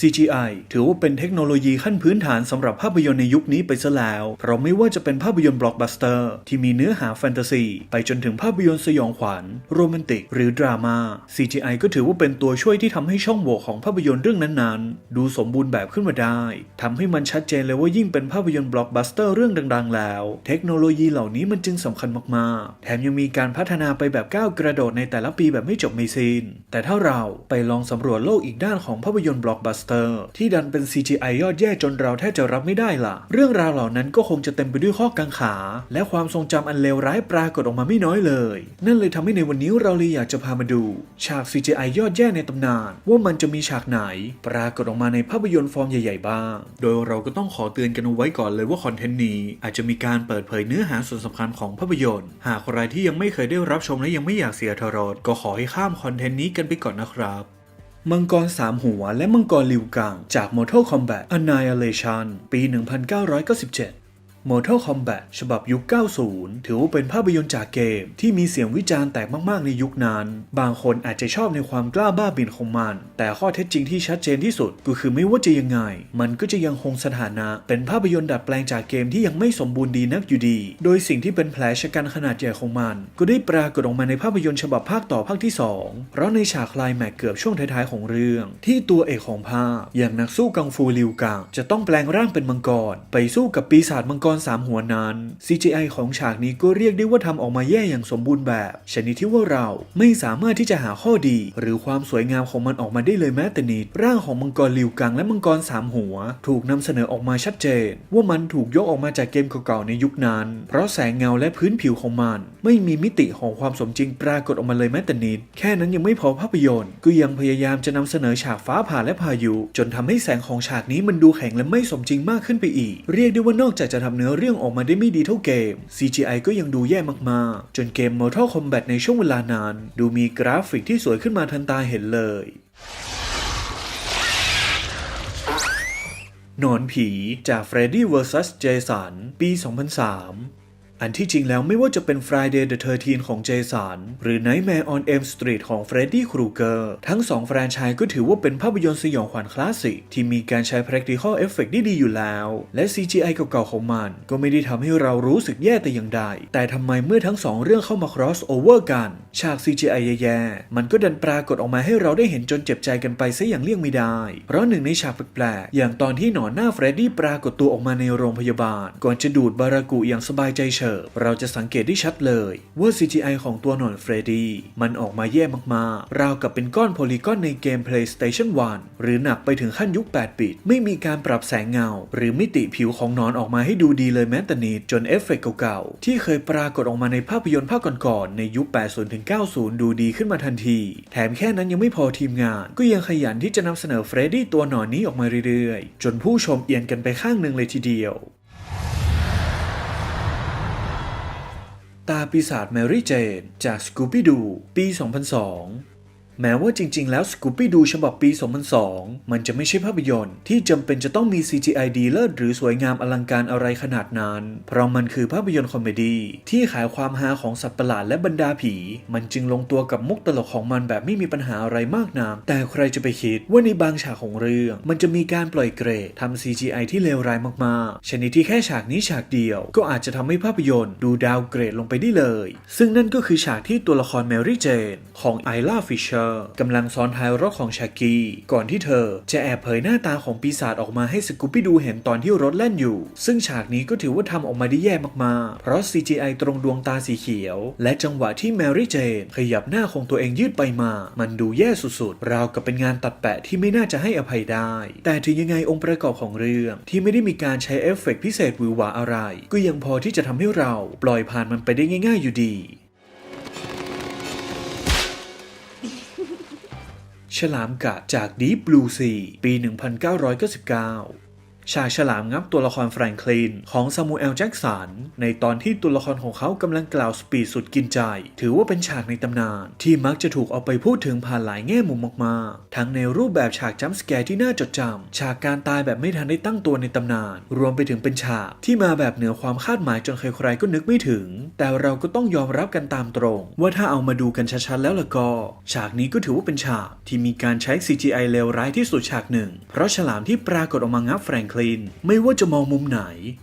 CGI ถือว่าเป็นเทคโนโลยีขั้นพื้นฐานสำหรับภาพยนตร์ในยุคนี้ไปซะแล้ว เพราะไม่ว่าจะเป็นภาพยนตร์บล็อกบัสเตอร์ ที่มีเนื้อหาแฟนตาซี ไปจนถึงภาพยนตร์สยองขวัญ โรแมนติก หรือดราม่า CGI ก็ถือว่าเป็นตัวช่วยที่ทำให้ช่องโหว่ของภาพยนตร์เรื่องนั้นๆ ดูสมบูรณ์แบบขึ้นมาได้ทำให้มันชัดเจนเลยว่ายิ่งเป็นภาพยนตร์บล็อกบัสเตอร์เรื่องดังๆ แล้ว เทคโนโลยีเหล่านี้มันจึงสำคัญมากๆ แถมยังมีการพัฒนาไปแบบก้าวกระโดดในแต่ละปีแบบไม่จบไม่สิ้นแต่ถ้าเราไปลองสำรวจโลกอีกด้านของภาพยนตร์บล็อกบัสเตอร์ ที่ดันเป็น CGI ยอดแย่จนเราแทบจะรับไม่ได้ล่ะ เรื่องราวเหล่านั้นก็คงจะเต็มไปด้วยข้อกังขา และความทรงจำอันเลวร้ายปรากฏออกมาไม่น้อยเลย นั่นเลยทำให้ในวันนี้เราเลยอยากจะพามาดู ฉาก CGI ยอดแย่ในตำนาน ว่ามันจะมีฉากไหน ปรากฏออกมาในภาพยนตร์ฟอร์มใหญ่ๆบ้าง โดยเราก็ต้องขอเตือนกันเอาไว้ก่อนเลยว่าคอนเทนต์นี้ อาจจะมีการเปิดเผยเนื้อหาส่วนสำคัญของภาพยนตร์ หากใครที่ยังไม่เคยได้รับชมและยังไม่อยากเสียทรสก็ขอให้ข้ามคอนเทนต์นี้กันไปก่อนนะครับ มังกรสามหัวและมังกรลิวกังจาก Mortal Kombat Annihilation ปี 1997 Mortal Kombat ฉบับยุค 90 ถือว่าเป็นภาพยนตร์จากเกม ที่มีเสียงวิจารณ์แตกมากๆในยุคนั้น บางคนอาจจะชอบในความกล้าบ้าบินของมัน แต่ข้อเท็จจริงที่ชัดเจนที่สุดก็คือไม่ว่าจะยังไง มันก็จะยังคงสถานะ เป็นภาพยนตร์ดัดแปลงจากเกมที่ยังไม่สมบูรณ์ดีนักอยู่ดี โดยสิ่งที่เป็นแผลชะกันขนาดใหญ่ของมัน ก็ได้ปรากฏออกมาในภาพยนตร์ฉบับภาคต่อภาคที่ 2 เพราะในฉากคลายแม็กเกือบช่วงท้ายๆของเรื่อง ที่ตัวเอกของภาพอย่างนักสู้กังฟูลิวกังจะต้องแปลงร่างเป็นมังกร ไปสู้กับปีศาจมังกรสามหัวนั้น CGI ของฉากนี้ก็เรียกได้ว่าทำออกมาแย่อย่างสมบูรณ์แบบ ชนิดที่ว่าเราไม่สามารถที่จะหาข้อดี หรือความสวยงามของมันออกมาได้เลยแม้แต่นิด ร่างของมังกรลิวกังและมังกรสามหัว ถูกนำเสนอออกมาชัดเจน ว่ามันถูกยกออกมาจากเกมเก่าๆในยุคนั้น เพราะแสงเงาและพื้นผิวของมัน ไม่มีมิติของความสมจริงปรากฏออกมาเลยแม้แต่นิด แค่นั้นยังไม่พอภาพยนตร์ ก็ยังพยายามจะนำเสนอฉากฟ้าผ่าและพายุ จนทำให้แสงของฉากนี้มันดูแข็งและไม่สมจริงมากขึ้นไปอีก เรียกได้ว่านอกจากจะทำเนื้อเรื่องออกมาได้ไม่ดีเท่าเกม CGI ก็ยังดูแย่มากๆ จนเกม Mortal Kombat ในช่วงเวลานาน ดูมีกราฟิกที่สวยขึ้นมาทันตาเห็นเลยหนอนผีจาก Freddy vs. Jason ปี 2003 อันที่จริงแล้วไม่ว่าจะเป็น Friday the 13 ของเจสันหรือ Nightmare on Elm Street ของ Freddy Krueger ทั้งสองแฟรนไชส์ก็ถือว่าเป็นภาพยนตร์สยองขวัญคลาสสิกที่มีการใช้ practical effect ได้ดีอยู่แล้ว และ CGI เก่าๆของมัน ก็ไม่ได้ทำให้เรารู้สึกแย่แต่อย่างใด แต่ทำไมเมื่อทั้งสองเรื่องเข้ามา cross over กัน ฉาก CGI แย่ๆ มันก็ดันปรากฏออกมาให้เราได้เห็นจนเจ็บใจกันไปซะอย่างเลี่ยงไม่ได้ เพราะหนึ่งในฉากแปลกๆอย่างตอนที่หนอนหน้าเฟรดดี้ปรากฏตัวออกมาในโรงพยาบาล ก่อนจะดูดบารากุอย่างสบายใจเฉิบเราจะสังเกตได้ชัดเลยว่า CGI ของตัวหนอนเฟรดดี้มันออกมาแย่มากๆ ราวกับเป็นก้อนโพลีกอนในเกม PlayStation 1 หรือหนักไปถึงขั้นยุค 8 บิต ไม่มีการปรับแสงเงา หรือมิติผิวของหนอนออกมาให้ดูดีเลยแม้แต่นิดจนเอฟเฟกต์เก่าๆ ที่เคยปรากฏออกมาในภาพยนตร์ภาคก่อนๆในยุค 80-90 ดูดีขึ้นมาทันที แถมแค่นั้นยังไม่พอทีมงาน ก็ยังขยันที่จะนำเสนอเฟรดดี้ตัวหนอนนี้ออกมาเรื่อยๆ จนผู้ชมเอียนกันไปข้างหนึ่งเลยทีเดียว ตาปีศาจแมรี่เจน จากสกูปี้ดู ปี 2002 แม้ว่าจริง ๆ แล้ว Scooby Doo ฉบับปี 2002 มันจะไม่ใช่ภาพยนตร์ ที่จำเป็นจะต้องมี CGI ดีเลิศหรือสวยงามอลังการอะไรขนาดนั้น เพราะมันคือภาพยนตร์คอมเมดี้ที่ขายความฮาของสัตว์ประหลาดและบรรดาผี มันจึงลงตัวกับมุกตลกของมันแบบไม่มีปัญหาอะไรมากนัก แต่ใครจะไปคิดว่าในบางฉากของเรื่อง มันจะมีการปล่อยเกรดทำ CGI ที่เลวร้ายมากๆ ชนิดที่แค่ฉากนี้ฉากเดียว ก็อาจจะทำให้ภาพยนตร์ ดูดาวเกรดลงไปได้เลย ซึ่งนั่นก็คือฉากที่ตัวละครแมรี่เจนของไอล่าฟิชเชอร์กำลังซ้อนท้ายรถของชากีก่อนที่เธอจะแอบเผยหน้าตาของปีศาจออกมาให้สกูปี้ดูเห็นตอนที่รถแล่นอยู่ ซึ่งฉากนี้ก็ถือว่าทำออกมาได้แย่มากๆ เพราะ CGI ตรงดวงตาสีเขียว และจังหวะที่แมรี่เจนขยับหน้าของตัวเองยืดไปมา มันดูแย่สุดๆ ราวกับเป็นงานตัดแปะที่ไม่น่าจะให้อภัยได้ แต่ถึงยังไงองค์ประกอบของเรื่อง ที่ไม่ได้มีการใช้เอฟเฟกต์พิเศษหวือหวาอะไร ก็ยังพอที่จะทำให้เราปล่อยผ่านมันไปได้ง่าย ๆอยู่ดี ฉลามกัดจาก Deep Blue Sea ปี 1999 ฉากฉลามงับตัวละครแฟรงคลินของซามูเอลแจ็กสันในตอนที่ตัวละครของเขากำลังกล่าวสปีดสุดกินใจ ถือว่าเป็นฉากในตำนาน ที่มักจะถูกเอาไปพูดถึงผ่านหลายแง่มุมมากๆ ทั้งในรูปแบบฉากจัมป์สแกร์ที่น่าจดจำฉากการตายแบบไม่ทันได้ตั้งตัวในตำนาน รวมไปถึงเป็นฉากที่มาแบบเหนือความคาดหมายจนใครๆก็นึกไม่ถึง แต่เราก็ต้องยอมรับกันตามตรง ว่าถ้าเอามาดูกันชัดๆแล้วล่ะก็ ฉากนี้ก็ถือว่าเป็นฉากที่มีการใช้ CGI เลวร้ายที่สุดฉากหนึ่ง เพราะฉลามที่ปรากฏออกมางับแฟรงคลินไม่ว่าจะมองมุมไหน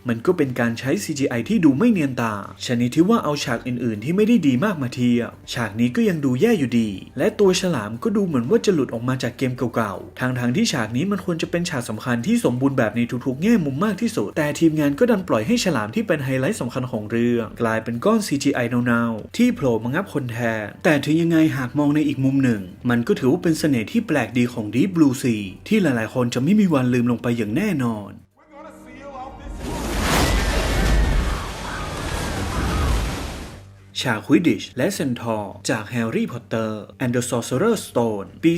มันก็เป็นการใช้ CGI ที่ดูไม่เนียนตา ชนิดที่ว่าเอาฉากอื่น ๆ ที่ไม่ได้ดีมากมาเทียบ ฉากนี้ก็ยังดูแย่อยู่ดี และตัวฉลามก็ดูเหมือนว่าจะหลุดออกมาจากเกมเก่าๆ ทางทางที่ฉากนี้มันควรจะเป็นฉากสำคัญที่สมบูรณ์แบบในทุกๆ แง่มุมมากที่สุด แต่ทีมงานก็ดันปล่อยให้ฉลามที่เป็นไฮไลท์สำคัญของเรื่อง กลายเป็นก้อน CGI เนาๆที่โผล่มางับคนแทน แต่ถึงยังไงหากมองในอีกมุมหนึ่ง มันก็ถือว่าเป็นเสน่ห์ที่แปลกดีของ Deep Blue Sea ที่หลายๆ คนจะไม่มีวันลืมลงไปอย่างแน่นอน ฉาควิดิช และเซนทอร์จากแฮร์รี่พอตเตอร์ and the Sorcerer's Stone ปี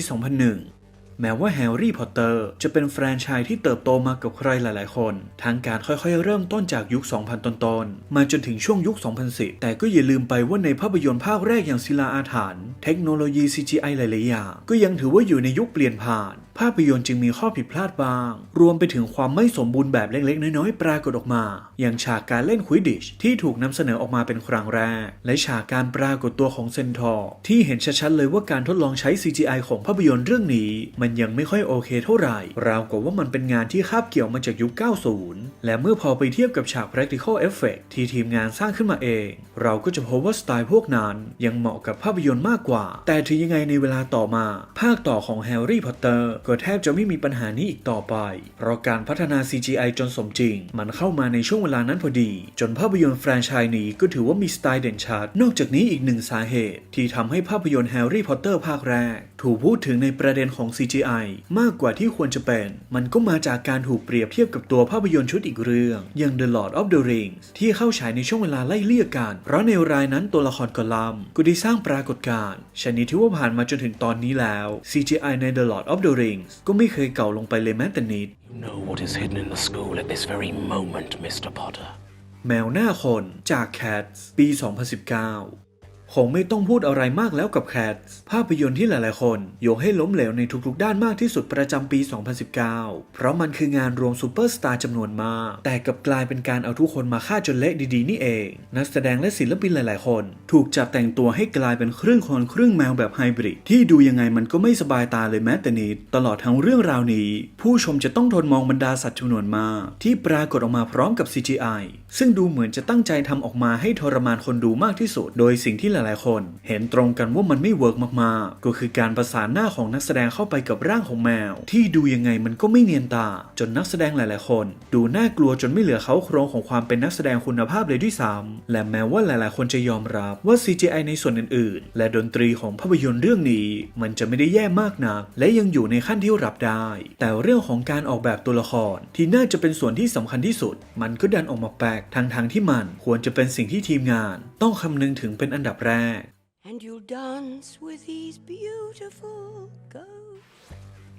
2001แม้ว่าแฮร์รี่พอตเตอร์จะเป็นแฟรนไชส์ที่เติบโตมากับใครหลาย ๆ คนทั้งการค่อย ๆ เริ่มต้นจากยุค 2000 ต้น ๆ มาจนถึงช่วงยุค 2010 แต่ก็อย่าลืมไปว่าในภาพยนตร์ภาคแรกอย่างศิลาอาถรรพ์เทคโนโลยี CGI หลาย ๆ อย่าง ก็ยังถือว่าอยู่ในยุคเปลี่ยนผ่าน ภาพยนตร์จึงมีข้อผิดพลาดบาง รวมไปถึงความไม่สมบูรณ์แบบเล็กๆ น้อยๆ ปรากฏออกมา อย่างฉากการเล่นควิดดิชที่ถูกนำเสนอออกมาเป็นครั้งแรก และฉากการปรากฏตัวของเซนทอร์ที่เห็นชัดๆเลยว่าการทดลองใช้ CGI ของภาพยนตร์เรื่องนี้ มันยังไม่ค่อยโอเคเท่าไหร่ ราวกับว่ามันเป็นงานที่คาบเกี่ยวมาจากยุค 90 และเมื่อพอไปเทียบกับฉาก practical effect ที่ทีมงานสร้างขึ้นมาเอง เราก็จะพบว่าสไตล์พวกนั้นยังเหมาะกับภาพยนตร์มากกว่า แต่ถึงยังไงในเวลาต่อมา ภาคต่อของแฮร์รี่พอตเตอร์ก็แทบจะไม่มีปัญหานี้อีกต่อไป เพราะการพัฒนา CGI จนสมจริง มันเข้ามาในช่วงเวลานั้นพอดี จนภาพยนตร์แฟรนไชส์นี้ก็ถือว่ามีสไตล์เด่นชัด นอกจากนี้อีกหนึ่งสาเหตุ ที่ทำให้ภาพยนตร์แฮร์รี่พอตเตอร์ภาคแรก ถูกพูดถึงในประเด็นของ CGI มากกว่าที่ควรจะเป็น มันก็มาจากการถูกเปรียบเทียบกับตัวภาพยนตร์ชุดอีกเรื่อง อย่าง The Lord of the Rings ที่เข้าฉายในช่วงเวลาไล่เลี่ยกัน เพราะในรายนั้นตัวละครกอลัมก็ได้สร้างปรากฏการณ์ชนิดที่ว่าผ่านมาจนถึงตอนนี้แล้ว CGI ใน The Lord of the Rings ก็ไม่เคยเก่าลงไปเลยแม้แต่นิด You know what is hidden in the school at this very moment, Mr. Potter. แมวหน้าคนจาก Cats ปี 2019 คงไม่ต้องพูดอะไรมากแล้วกับ Cats ภาพยนตร์ที่หลายๆ คนโยกให้ล้มเหลวในทุกๆ ด้านมากที่สุดประจำปี 2019 เพราะมันคืองานรวมซูเปอร์สตาร์จำนวนมาก แต่กับกลายเป็นการเอาทุกคนมาฆ่าจนเละดีๆ นี่เอง นักแสดงและศิลปินหลายๆ คน ถูกจับแต่งตัวให้กลายเป็นครึ่งคนครึ่งแมวแบบไฮบริดที่ดูยังไงมันก็ไม่สบายตาเลยแม้แต่นิดตลอดทั้งเรื่องราวนี้ ผู้ชมจะต้องทนมองบรรดาสัตว์จำนวนมาก ที่ปรากฏออกมาพร้อมกับ CGI ซึ่งดูเหมือนจะตั้งใจทำออกมาให้ทรมานคนดูมากที่สุด โดยสิ่งที่ลายๆ คน เห็นตรงกันว่ามันไม่เวิร์กมากๆ ก็คือการประสานหน้าของนักแสดงเข้าไปกับร่างของแมว ที่ดูยังไงมันก็ไม่เนียนตา จนนักแสดงหลายๆ คน ดูน่ากลัวจนไม่เหลือเขาโครงของความเป็นนักแสดงคุณภาพเลยด้วยซ้ำและแม้ว่าหลายๆ คนจะยอมรับว่า CGI ในส่วนอื่น ๆ และดนตรีของภาพยนตร์เรื่องนี้ มันจะไม่ได้แย่มากนักและยังอยู่ในขั้นที่รับได้ แต่เรื่องของการออกแบบตัวละครที่น่าจะเป็นส่วนที่สำคัญที่สุด มันก็ดันออกมาแปลกทางทางๆที่มันควรจะเป็นสิ่งที่ทีมงาน ต้องคำนึงถึงเป็นอันดับแรก and you'll dance with these beautiful ghosts.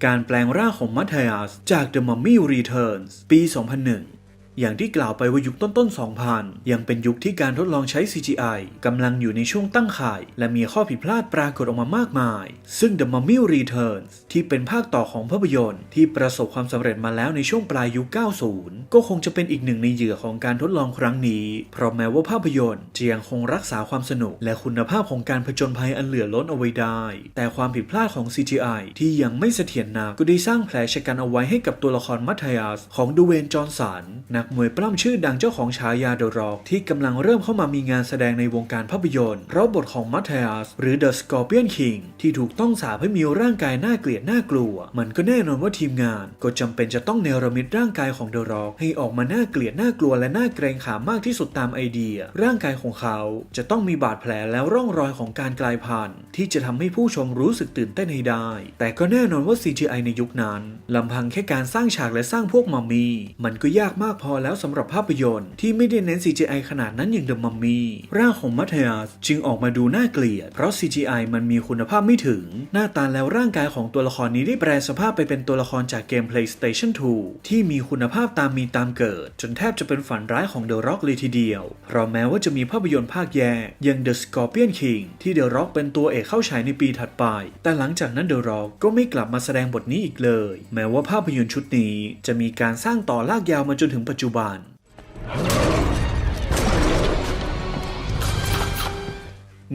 การแปลงร่างของมัธยัสจาก The Mummy Returns ปี 2001 อย่างที่กล่าวไปว่ายุคต้นๆ 2000 ยังเป็นยุคที่การทดลองใช้ CGI กำลังอยู่ในช่วงตั้งข่าย และมีข้อผิดพลาดปรากฏออกมามากมาย ซึ่ง The Mummy Returns ที่เป็นภาคต่อของภาพยนตร์ ที่ประสบความสำเร็จมาแล้วในช่วงปลายยุค 90 ก็คงจะเป็นอีกหนึ่งในเหยื่อของการทดลองครั้งนี้ เพราะแม้ว่าภาพยนตร์จะยังคงรักษาความสนุก และคุณภาพของการผจญภัยอันเหลือล้นเอาไว้ได้ แต่ความผิดพลาดของ CGI ที่ยังไม่เสถียรนักก็ได้สร้างแผลชะกันเอาไว้ให้กับตัวละครมัทธยัสของดูเวนจอห์นสันนักมวยปล้ำชื่อดังเจ้าของฉายาเดอะร็อกที่กำลังเริ่มเข้ามามีงานแสดงในวงการภาพยนตร์เพราะบทของมัธยัสหรือ The Scorpion King ที่ถูกต้องสาปให้มีร่างกายน่าเกลียดน่ากลัว มันก็แน่นอนว่าทีมงาน ก็จำเป็นจะต้องเนรมิตร่างกายของเดอะร็อกให้ออกมาน่าเกลียดน่ากลัวและน่าเกรงขามมากที่สุดตามไอเดีย ร่างกายของเขาจะต้องมีบาดแผลแล้วร่องรอยของการกลายพันธุ์ที่จะทำให้ผู้ชมรู้สึกตื่นเต้นให้ได้ แต่ก็แน่นอนว่า CGI ในยุคนั้นลำพังแค่การสร้างฉากและสร้างพวกมัมมี่มันก็ยากมากพอแล้วสำหรับภาพยนตร์ที่ไม่ได้เน้น CGI ขนาดนั้นอย่างเดอะมัมมี่ร่างของมัธยัสจึงออกมาดูน่าเกลียด เพราะ CGI มันมีคุณภาพไม่ถึง หน้าตาแล้วร่างกายของตัวละครนี้ได้แปลสภาพไปเป็นตัวละครจากเกม PlayStation 2 ที่มีคุณภาพตามมีตามเกิด จนแทบจะเป็นฝันร้ายของ The Rock เลยทีเดียว เพราะแม้ว่าจะมีภาพยนตร์ภาคแยกอย่าง The Scorpion King ที่ The Rock เป็นตัวเอกเข้าฉายในปีถัดไป แต่หลังจากนั้น The Rock ก็ไม่กลับมาแสดงบทนี้อีกเลย แม้ว่าภาพยนตร์ชุดนี้จะมีการสร้างต่อลากยาวมาจนถึงปัจจุบัน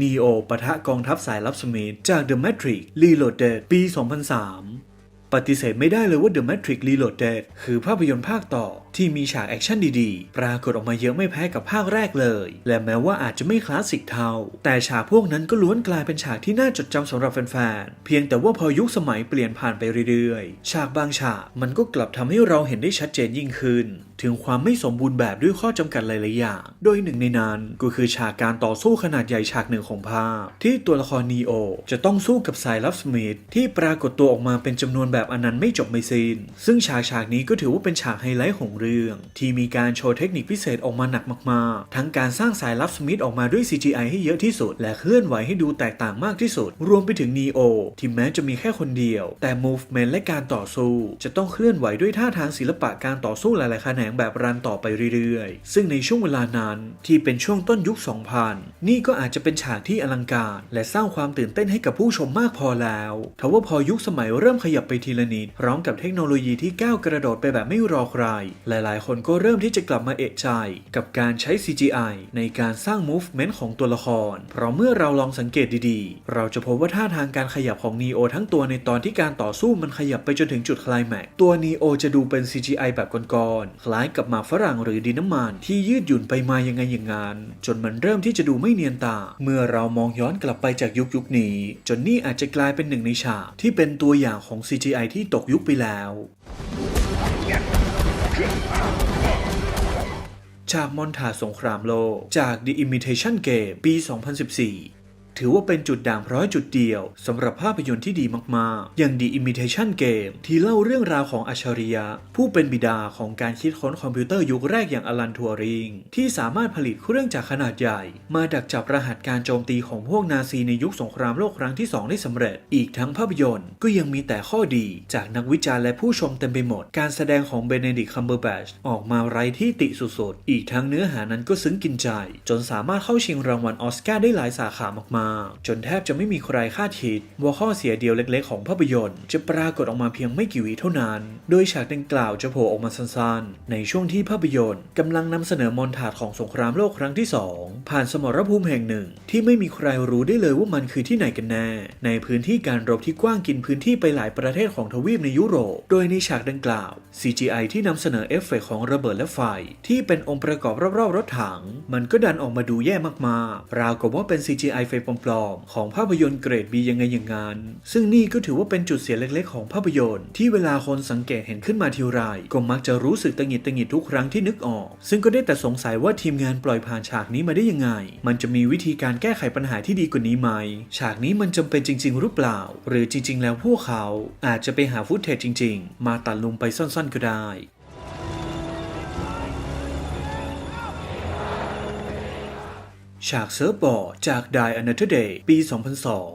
นีโอปะทะกองทัพสายลับสมิธจาก The Matrix Reloaded ปี 2003 ปฏิเสธไม่ได้เลยว่า The Matrix Reloaded คือภาพยนตร์ภาคต่อ ที่มีฉากแอคชั่นดีๆ ปรากฏออกมาเยอะไม่แพ้กับภาคแรกเลย และแม้ว่าอาจจะไม่คลาสสิกเท่า แต่ฉากพวกนั้นก็ล้วนกลายเป็นฉากที่น่าจดจำสำหรับแฟนๆ เพียงแต่ว่าพอยุคสมัยเปลี่ยนผ่านไปเรื่อยๆ ฉากบางฉากมันก็กลับทำให้เราเห็นได้ชัดเจนยิ่งขึ้น ถึงความไม่สมบูรณ์แบบด้วยข้อจำกัดหลายๆอย่าง โดยหนึ่งในนั้นก็คือฉากการต่อสู้ขนาดใหญ่ฉากหนึ่งของภาพ ที่ตัวละครนีโอจะต้องสู้กับสายลับสมิธที่ปรากฏตัวออกมาเป็นจำนวนแบบอนันต์ไม่จบไม่สิน้น ซึ่งฉากฉากนี้ก็ถือว่าเป็นฉากไฮไลท์ของเรื่อง ที่มีการโชว์เทคนิคพิเศษออกมาหนักมากๆ ทั้งการสร้างสายลับสมิธออกมาด้วย CGI ให้เยอะที่สุด และเคลื่อนไหวให้ดูแตกต่างมากที่สุด รวมไปถึงนีโอที่แม้จะมีแค่คนเดียว แต่ movement และการต่อสู้ จะต้องเคลื่อนไหวด้วยท่าทางศิลปะการต่อสู้หลายๆแขนงแบบรันต่อไปเรื่อยๆ ซึ่งในช่วงเวลานั้นที่เป็นช่วงต้นยุค 2000 นี่ก็อาจจะเป็นฉากที่อลังการ และสร้างความตื่นเต้นให้กับผู้ชมมากพอแล้วทว่าพอยุคสมัยเริ่มขยับไปทีละนิดพร้อมกับเทคโนโลยีที่ก้าวกระโดดไปแบบไม่รอใครหลลายๆ คนก็เริ่มที่จะกลับมาเอะใจกับการใช้ CGI ในการสร้าง movement ของตัวละคร เพราะเมื่อเราลองสังเกตดีๆ เราจะพบว่าท่าทางการขยับของนีโอทั้งตัวในตอนที่การต่อสู้มันขยับไปจนถึงจุดคลายแม็กตัวนีโอจะดูเป็น CGI แบบก้อนๆ คล้ายกับหมากฝรั่งหรือดินน้ำมันที่ยืดหยุ่นไปมายังไงอย่างงานจนมันเริ่มที่จะดูไม่เนียนตา เมื่อเรามองย้อนกลับไปจากยุคยุคนี้ จนนี่อาจจะกลายเป็นหนึ่งในฉากที่เป็นตัวอย่างของ CGI ที่ตกยุคไปแล้ว ฉากมอนทาสงครามโลก จาก The Imitation Game ปี 2014 ถือว่าเป็นจุดด่างพร้อยจุดเดียวสำหรับภาพยนตร์ที่ดีมากๆ อย่าง The Imitation Game ที่เล่าเรื่องราวของอัจฉริยะ ผู้เป็นบิดาของการคิดค้นคอมพิวเตอร์ยุคแรกอย่างอลันทัวริง ที่สามารถผลิตเครื่องจักรขนาดใหญ่ มาดักจับรหัสการโจมตีของพวกนาซีในยุคสงครามโลกครั้งที่ 2 ได้สำเร็จ อีกทั้งภาพยนตร์ก็ยังมีแต่ข้อดีจากนักวิจารณ์และผู้ชมเต็มไปหมด การแสดงของเบเนดิกคัมเบอร์แบชออกมาไร้ที่ติสุดๆ อีกทั้งเนื้อหานั้นก็ซึ้งกินใจ จนสามารถเข้าชิงรางวัลออสการ์ได้หลายสาขามากๆจนแทบจะไม่มีใครคาดคิดว่าข้อเสียเดียวเล็กๆ ของภาพยนตร์ จะปรากฏออกมาเพียงไม่กี่วิเท่านั้น โดยฉากดังกล่าวจะโผล่ออกมาสั้นๆ ในช่วงที่ภาพยนตร์กำลังนำเสนอมอนทาดของสงครามโลกครั้งที่ 2 ผ่านสมรภูมิแห่งหนึ่ง ที่ไม่มีใครรู้ได้เลยว่ามันคือที่ไหนกันแน่ ในพื้นที่การรบที่กว้างกินพื้นที่ไปหลายประเทศของทวีปในยุโรป โดยในฉากดังกล่าว CGI ที่นำเสนอเอฟเฟกต์ของระเบิดและไฟ ที่เป็นองค์ประกอบรอบๆรถถัง มันก็ดันออกมาดูแย่มากๆ ราวกับว่าเป็น CGI ไฟปลอมๆของภาพยนตร์เกรดบียังไงอย่างงั้นซึ่งนี่ก็ถือว่าเป็นจุดเสียเล็กๆ ของภาพยนตร์ที่เวลาคนสังเกตเห็นขึ้นมาทีไรก็มักจะรู้สึกตังหิดตังหิดทุกครั้งที่นึกออก ซึ่งก็ได้แต่สงสัยว่าทีมงานปล่อยผ่านฉากนี้มาได้ยังไง มันจะมีวิธีการแก้ไขปัญหาที่ดีกว่านี้ไหม ฉากนี้มันจำเป็นจริง ๆ หรือเปล่า หรือจริง ๆ แล้วพวกเขาอาจจะไปหาฟุตเทจจริง ๆ มาตัดลงไปสั้นๆก็ได้ ฉากเซิร์ฟบอร์ดจาก Die Another Day ปี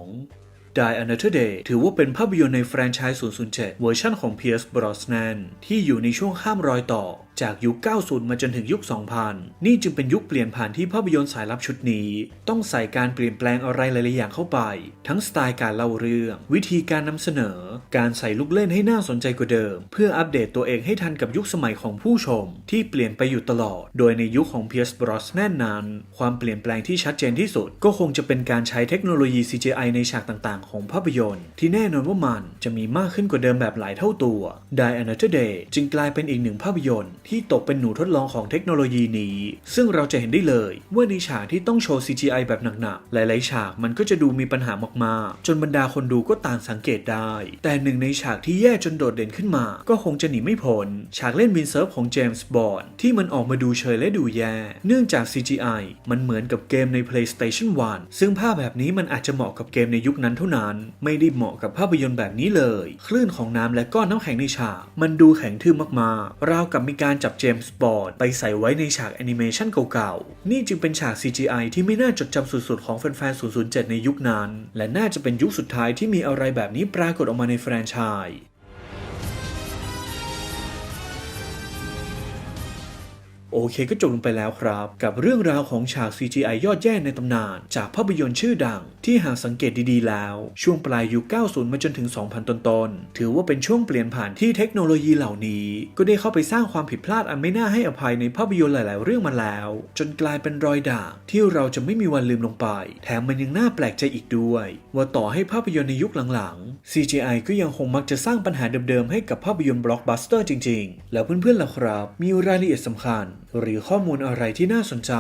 2002 Die Another Day ถือว่าเป็นภาพยนตร์ในแฟรนไชส์ 007 เวอร์ชันของ Pierce Brosnan ที่อยู่ในช่วงข้ามรอยต่อ จากยุค 90 มาจนถึงยุค 2000 นี่จึงเป็นยุคเปลี่ยนผ่านที่ภาพยนตร์สายลับชุดนี้ ต้องใส่การเปลี่ยนแปลงอะไรหลายๆอย่างเข้าไป ทั้งสไตล์การเล่าเรื่อง วิธีการนำเสนอ การใส่ลูกเล่นให้น่าสนใจกว่าเดิม เพื่ออัปเดตตัวเองให้ทันกับยุคสมัยของผู้ชม ที่เปลี่ยนไปอยู่ตลอด โดยในยุคของ Pierce Brosnan นั้น ความเปลี่ยนแปลงที่ชัดเจนที่สุด ก็คงจะเป็นการใช้เทคโนโลยี CGI ในฉากต่างๆ ของภาพยนตร์ ที่แน่นอนว่ามันจะมีมากขึ้นกว่าเดิมแบบหลายเท่าตัว Die Another Day จึงกลายเป็นอีกหนึ่งภาพยนตร์ที่ตกเป็นหนูทดลองของเทคโนโลยีนี้ ซึ่งเราจะเห็นได้เลยว่าในฉากที่ต้องโชว์ CGI แบบหนักๆ หลายๆ ฉากมันก็จะดูมีปัญหามากๆ จนบรรดาคนดูก็ต่างสังเกตได้ แต่หนึ่งในฉากที่แย่จนโดดเด่นขึ้นมา ก็คงจะหนีไม่พ้นฉากเล่นวินเซิร์ฟของเจมส์บอนด์ที่มันออกมาดูเฉยและดูแย่ เนื่องจาก CGI มันเหมือนกับเกมใน PlayStation 1 ซึ่งภาพแบบนี้มันอาจจะเหมาะกับเกมในยุคนั้นเท่านั้น ไม่ได้เหมาะกับภาพยนตร์แบบนี้เลย คลื่นของน้ำและก้อนน้ำแข็งในฉาก มันดูแข็งทื่อมากๆ ราวกับมีการจับเจมส์บอนด์ไปใส่ไว้ในฉากแอนิเมชันเก่าๆ นี่จึงเป็นฉาก CGI ที่ไม่น่าจดจำสุดๆ ของแฟนๆ 007 ในยุคนั้น และน่าจะเป็นยุคสุดท้ายที่มีอะไรแบบนี้ปรากฏออกมาในแฟรนไชส์ เคก็จบลงไปแล้วครับ กับเรื่องราวของฉาก CGI ยอดแย่ในตำนาน จากภาพยนตร์ชื่อดัง ที่หากสังเกตดีๆแล้ว ช่วงปลายยุค 90 มาจนถึง 2000 ต้นๆ ถือว่าเป็นช่วงเปลี่ยนผ่านที่เทคโนโลยีเหล่านี้ ก็ได้เข้าไปสร้างความผิดพลาดอันไม่น่าให้อภัยในภาพยนตร์หลาย ๆ เรื่องมาแล้ว จนกลายเป็นรอยด่างที่เราจะไม่มีวันลืมลงไป แถมมันยังน่าแปลกใจอีกด้วย ว่าต่อให้ภาพยนตร์ในยุคหลังๆ CGI ก็ยังคงมักจะสร้างปัญหาเดิมๆให้กับภาพยนตร์บล็อกบัสเตอร์จริงๆ แล้วเพื่อนๆล่ะครับ มีรายละเอียดสำคัญหรือข้อมูลอะไรที่น่าสนใจ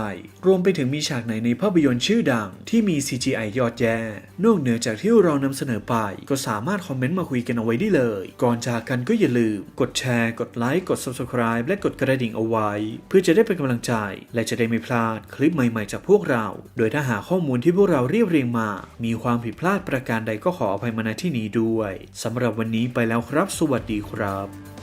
รวมไปถึงมีฉากไหนในภาพยนตร์ชื่อดังที่มี CGI ยอดแย่ นอกเหนือจากที่เรานำเสนอไป ก็สามารถคอมเมนต์มาคุยกันเอาไว้ได้เลย ก่อนจากกันก็อย่าลืม กดแชร์ กดไลค์ กด Subscribe และกดกระดิ่งเอาไว้ เพื่อจะได้เป็นกำลังใจ และจะได้ไม่พลาดคลิปใหม่ๆจากพวกเรา โดยถ้าหาข้อมูลที่พวกเราเรียบเรียงมา มีความผิดพลาดประการใดก็ขออภัยมาณที่นี้ด้วยสำหรับวันนี้ไปแล้วครับ สวัสดีครับ